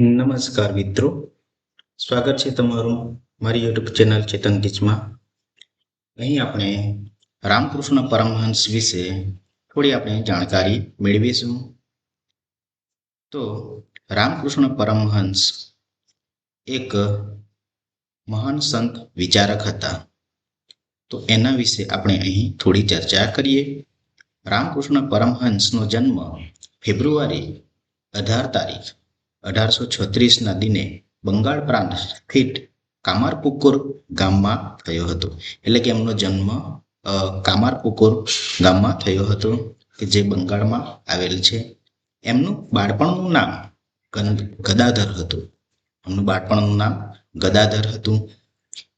નમસ્કાર મિત્રો. સ્વાગત છે તમારું મારી યુટ્યુબ ચેનલ ચેતન ગીચમાં. અહીં આપણે રામકૃષ્ણ પરમહંસ વિશે થોડી આપણે જાણકારી મેળવીશું. તો રામકૃષ્ણ પરમહંસ એક મહાન સંત વિચારક હતા. તો એના વિશે આપણે અહીં થોડી ચર્ચા કરીએ. રામકૃષ્ણ પરમહંસનો જન્મ ફેબ્રુઆરી અઢાર તારીખ અઢારસો છત્રીસના દિને બંગાળ પ્રાંત સ્થિત કામારપુકુર ગામમાં થયો હતો. એટલે કે એમનો જન્મ કામારપુકુર ગામમાં થયો હતો, કે જે બંગાળમાં આવેલ છે. એમનું બાળપણનું નામ ગદાધર હતું. એમનું બાળપણનું નામ ગદાધર હતું.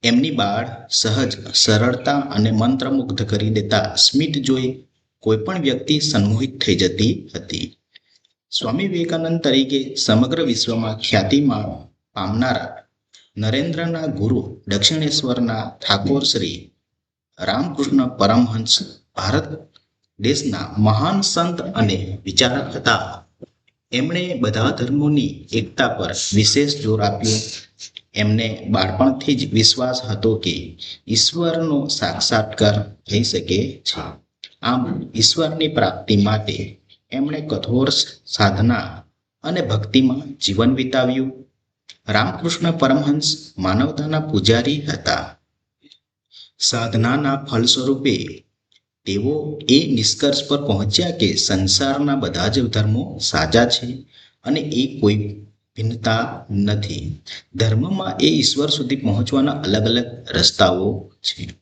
એમની બાળ સહજ, સરળતા અને મંત્રમુગ્ધ કરી દેતા સ્મિત જોઈ કોઈ પણ વ્યક્તિ સન્મોહિત થઈ જતી હતી. સ્વામી વિવેકાનંદ તરીકે સમગ્ર વિશ્વમાં ખ્યાતિમાં પામનારા નરેન્દ્રના ગુરુ દક્ષિણેશ્વરના ઠાકોર શ્રી રામકૃષ્ણ પરમહંસ ભારત દેશના મહાન સંત અને વિચારક હતા. એમણે બધા ધર્મોની એકતા પર વિશેષ જોર આપ્યું. એમને બાળપણથી જ વિશ્વાસ હતો કે ઈશ્વરનો સાક્ષાત્કાર થઈ શકે છે. આમ ઈશ્વરની પ્રાપ્તિ માટે એમણે કઠોર સાધના અને ભક્તિમાં જીવન વિતાવ્યું. રામકૃષ્ણ પરમહંસ માનવતાના પૂજારી હતા. સાધનાના ફળ સ્વરૂપે તેઓ એ નિષ્કર્ષ પર પહોંચ્યા કે સંસારના બધા જ ધર્મો સાચા છે અને એ કોઈ ભિન્નતા નથી. ધર્મમાં એ ઈશ્વર સુધી પહોંચવાના અલગ અલગ રસ્તાઓ છે.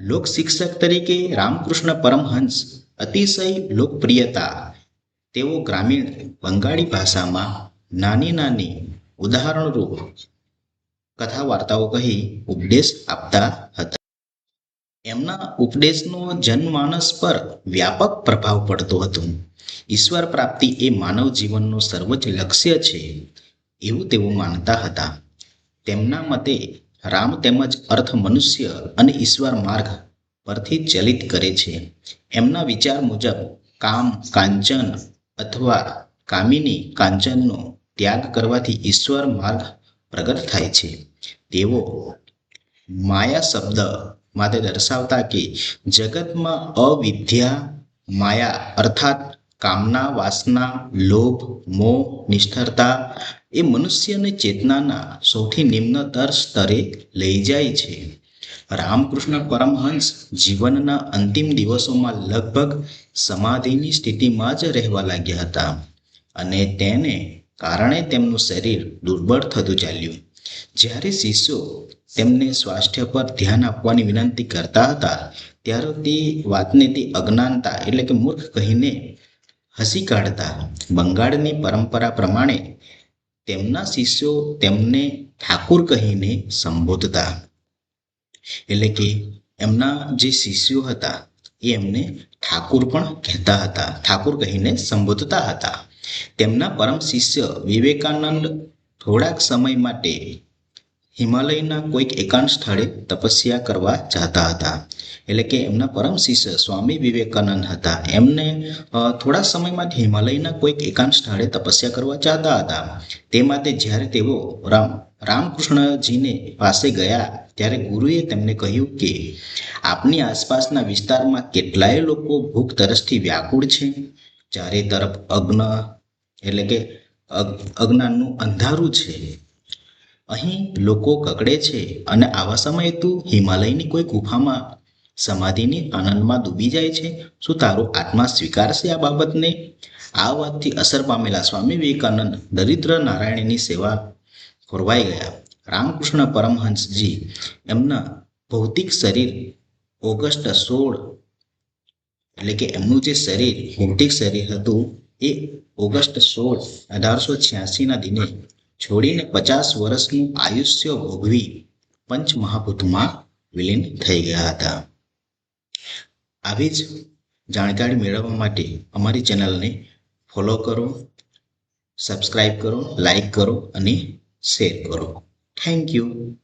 લોક શિક્ષક તરીકે રામકૃષ્ણ પરમહંસ અતિશય લોકપ્રિયતા. તેઓ ગ્રામીણ બંગાળી ભાષામાં નાની નાની ઉદાહરણરૂપ કથા વાર્તાઓ કહી ઉપદેશ આપતા હતા. એમના ઉપદેશનો જનમાનસ પર વ્યાપક પ્રભાવ પડતો હતો. ઈશ્વર પ્રાપ્તિ એ માનવ જીવનનો સર્વોચ્ચ લક્ષ્ય છે એવું તેઓ માનતા હતા. તેમના મતે રામ તેમજ અર્થ મનુષ્ય અને ઈશ્વર માર્ગ પરથી ચલિત કરે છે. એમના વિચાર મુજબ કામ, કાંચન અથવા કામિની કાંચનનો ત્યાગ કરવાથી ઈશ્વર માર્ગ પ્રગટ થાય છે. તેઓ માયા શબ્દ માટે દર્શાવતા કે જગતમાં અવિદ્યા, માયા અર્થાત કામના, વાસના, લોભ, મોહ, નિષ્ઠરતા એ મનુષ્યને ચેતનાના સૌથી નિમ્નતર સ્તરે લઈ જાય છે. રામકૃષ્ણ પરમહંસ જીવનના અંતિમ દિવસોમાં લગભગ સમાધિની સ્થિતિમાં જ રહેવા લાગ્યા હતા. અને તેને કારણે તેમનું શરીર દુર્બળ થતું ચાલ્યું. જ્યારે શિષ્યો તેમને સ્વાસ્થ્ય પર ધ્યાન આપવાની વિનંતી કરતા હતા, ત્યારે તે વાતને તે અજ્ઞાનતા એટલે કે મૂર્ખ કહીને હસી કાઢતા. બંગાળની પરંપરા પ્રમાણે તેમના શિષ્યો તેમને ઠાકુર કહીને સંબોધતા. એટલે કે એમના જે શિષ્યો હતા, એ એમને ઠાકુર પણ કહેતા હતા. ઠાકુર કહીને સંબોધતા હતા. તેમના પરમ શિષ્ય વિવેકાનંદ થોડાક સમય માટે હિમાલયના કોઈક એકાંત સ્થળે તપસ્યા કરવા જતા હતા. એટલે કે એમના પરમ શિષ્ય સ્વામી વિવેકાનંદ હતા. એમને થોડા સમયમાં જ હિમાલયના કોઈક એકાંત સ્થળે તપસ્યા કરવા જતા હતા. તે માટે જ્યારે તેઓ રામ, રામકૃષ્ણજીને પાસે ગયા, ત્યારે ગુરુએ તેમને કહ્યું કે, આપની આસપાસના વિસ્તારમાં કેટલાય લોકો ભૂખ તરસથી વ્યાકુળ છે? ચારે તરફ અગ્ન, એટલે કે અજ્ઞાનનું અંધારું છે. અહીં લોકો કકડે છે અને આવા સમયે તું હિમાલયની કોઈ ગુફામાં સમાધિની આનંદમાં ડૂબી જાય છે. શું તારો આત્મા સ્વીકારશે આ બાબતને? આ વાતથી અસર પામેલા સ્વામી વિવેકાનંદ દરિદ્ર નારાયણની સેવા ખોરવાઈ ગયા. રામકૃષ્ણ પરમહંસજી એમના ભૌતિક શરીર ઓગસ્ટ સોળ એટલે કે એમનું જે શરીર ભૌતિક શરીર હતું એ ઓગસ્ટ સોળ અઢારસો છ્યાસીના દિને છોડીને પચાસ વર્ષનું આયુષ્ય ભોગવી પંચ મહાભૂતમાં વિલીન થઈ ગયા હતા. આવી જ જાણકારી મેળવવા માટે અમારી ચેનલને ફોલો કરો સબસ્ક્રાઈબ કરો લાઈક કરો અને શેર કરો. Thank you.